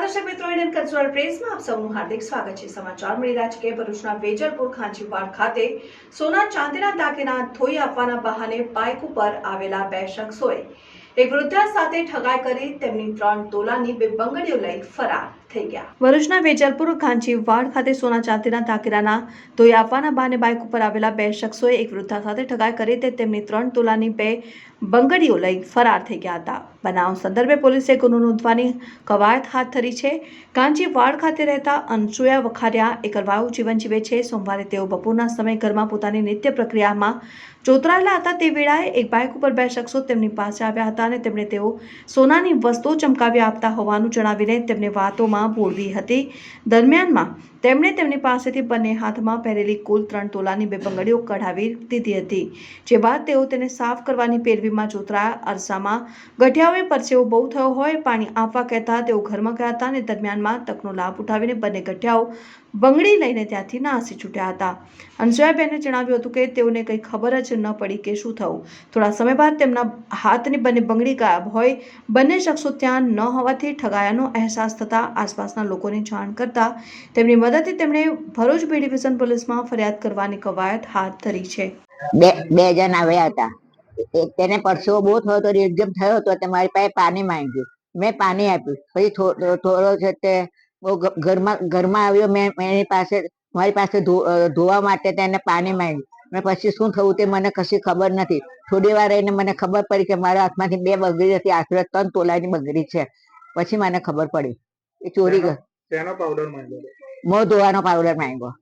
દર્શક મિત્રો Indian cultural પ્રેસમાં આપ સૌનું હાર્દિક સ્વાગત છે. સમાચાર મળી રહ્યા છે કે ભરૂચના વેજલપુર ખાંચીવાડ ખાતે સોના ચાંદીના દાગીના ધોઈ આપવાના બહાને બાઇક ઉપર આવેલા બે શખ્સોએ એક વૃદ્ધા સાથે ઠગાઈ કરી તેમની ત્રણ તોલાની બે બંગડીઓ લઈ ફરાર. થઈ ગયા. ભરૂચના વેજલપુર ખાંચીવાડ ખાતે સોના ચાંદીના દાગીનાના ધોઈ આપવાના બહાને બાઇક ઉપર આવેલા બે શખ્સોએ એક વૃદ્ધા સાથે ઠગાઈ કરી તે તેમની ત્રણ તોલાની બે બંગડીઓ લઈ ફરાર થઈ ગયા હતા. બનાવ સંદર્ભે પોલીસે ગુનો નોંધવાની કવાયત હાથ ધરી છે. કાંચીવાડ ખાતે રહેતા અનસુયા વખારિયા એકલવાયુ જીવન જીવે છે. સોમવારે તેઓ બપોરના સમય ઘરમાં પોતાની નિત્ય પ્રક્રિયામાં જોતરાયેલા હતા. તે વેળાએ એક બાઇક ઉપર બે શખ્સો તેમની પાસે આવ્યા હતા અને તેમણે તેઓ સોનાની વસ્તુઓ ચમકાવી આપતા હોવાનું જણાવીને તેમને વાતોમાં બોળવી હતી. દરમિયાનમાં તેમણે તેમની પાસેથી બંને હાથમાં પહેરેલી કુલ ત્રણ તોલાની બે બંગડીઓ કઢાવી દીધી હતી, જે બાદ તેઓ તેને સાફ કરવાની પેરવીમાં જોતરાયા અરસામાં ગઠિયાઓએ પરસેવો બહુ થયો હોય, પાણી આપવા કહેતા તેઓ ઘરમાં ગયા હતા અને દરમિયાનમાં તકનો લાભ ઉઠાવીને બંને ગઠિયાઓ બંગડી લઈને ત્યાંથી નાસી છૂટ્યા હતા. અનસુયાબેને જણાવ્યું હતું કે તેઓને કંઈ ખબર જ ન પડી કે શું થયું. થોડા સમય બાદ તેમના હાથની બંને બંગડી ગાયબ હોય, બંને શખ્સો ત્યાં ન હોવાથી ઠગાયાનો અહેસાસ થતાં આસપાસના લોકોને જાણ કરતા તેમની મદદથી તેમણે ભરૂચ બી ડિવિઝન પોલીસમાં ફરિયાદ કરવાની કવાયત હાથ ધરી છે. બે બે જણ આવ્યા હતા. તેને પરસેવો બહુ થયો તો એકદમ થયો હતો તમારી પાસે પાણી માંગ્યું. મેં પાણી આપ્યું. પછી થોડો છે તે ઘરમાં ઘરમાં આવ્યો, મેં એની પાસે, મારી પાસે ધોવા માટે તેને પાણી માંગ્યું. મેં પછી શું થયું તે મને કશી ખબર નથી. થોડી વાર રહીને મને ખબર પડી કે મારા હાથમાંથી બે બગડી હતી આશરે ત્રણ તોલાની બગડી છે. પછી મને ખબર પડી. એ ચોરી શેનો પાવડર માંગ્યો હતો? મોં ધોવાનો પાવડર માંગ્યો.